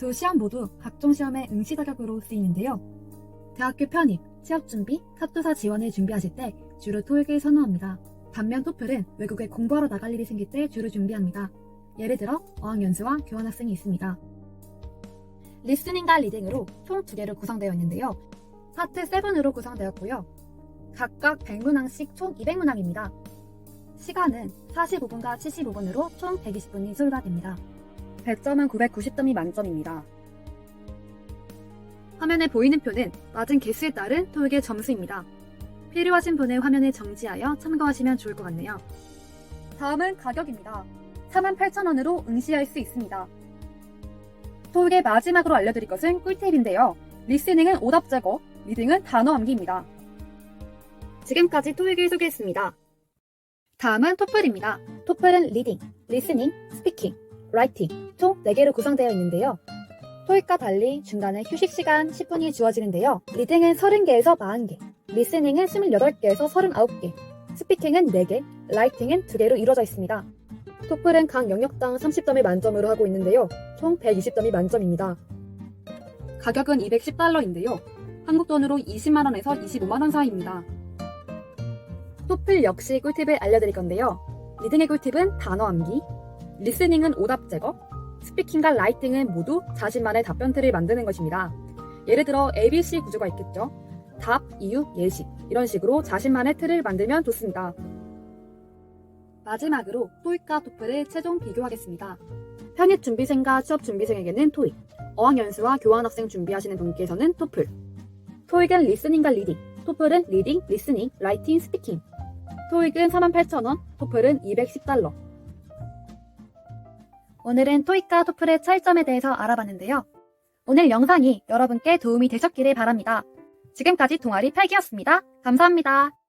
두 시험 모두 각종 시험의 응시 자격으로 쓰이는데요. 대학교 편입, 취업 준비, 사투사 지원을 준비하실 때 주로 토익을 선호합니다. 반면 토플은 외국에 공부하러 나갈 일이 생길 때 주로 준비합니다. 예를 들어 어학연수와 교환학생이 있습니다. 리스닝과 리딩으로 총 두 개로 구성되어 있는데요. 파트 7으로 구성되었고요. 각각 100문항씩 총 200문항입니다. 시간은 45분과 75분으로 총 120분이 소요가 됩니다. 100점은 990점이 만점입니다. 화면에 보이는 표는 맞은 개수에 따른 토익의 점수입니다. 필요하신 분은 화면을 정지하여 참고하시면 좋을 것 같네요. 다음은 가격입니다. 48,000원으로 응시할 수 있습니다. 토익의 마지막으로 알려드릴 것은 꿀팁인데요. 리스닝은 오답 제거, 리딩은 단어 암기입니다. 지금까지 토익을 소개했습니다. 다음은 토플입니다. 토플은 리딩, 리스닝, 스피킹, 라이팅 총 4개로 구성되어 있는데요. 토익과 달리 중간에 휴식 시간 10분이 주어지는데요. 리딩은 30개에서 40개, 리스닝은 28개에서 39개, 스피킹은 4개, 라이팅은 2개로 이루어져 있습니다. 토플은 각 영역당 30점을 만점으로 하고 있는데요. 총 120점이 만점입니다. 가격은 210달러인데요. 한국 돈으로 20만원에서 25만원 사이입니다. 토플 역시 꿀팁을 알려드릴 건데요. 리딩의 꿀팁은 단어 암기, 리스닝은 오답 제거, 스피킹과 라이팅은 모두 자신만의 답변 틀을 만드는 것입니다. 예를 들어 ABC 구조가 있겠죠. 답, 이유, 예시 이런 식으로 자신만의 틀을 만들면 좋습니다. 마지막으로 토익과 토플을 최종 비교하겠습니다. 편입 준비생과 취업 준비생에게는 토익, 어학 연수와 교환 학생 준비하시는 분께서는 토플. 토익은 리스닝과 리딩, 토플은 리딩, 리스닝, 라이팅, 스피킹. 토익은 48,000원, 토플은 210달러. 오늘은 토익과 토플의 차이점에 대해서 알아봤는데요. 오늘 영상이 여러분께 도움이 되셨기를 바랍니다. 지금까지 동아리 8기였습니다. 감사합니다.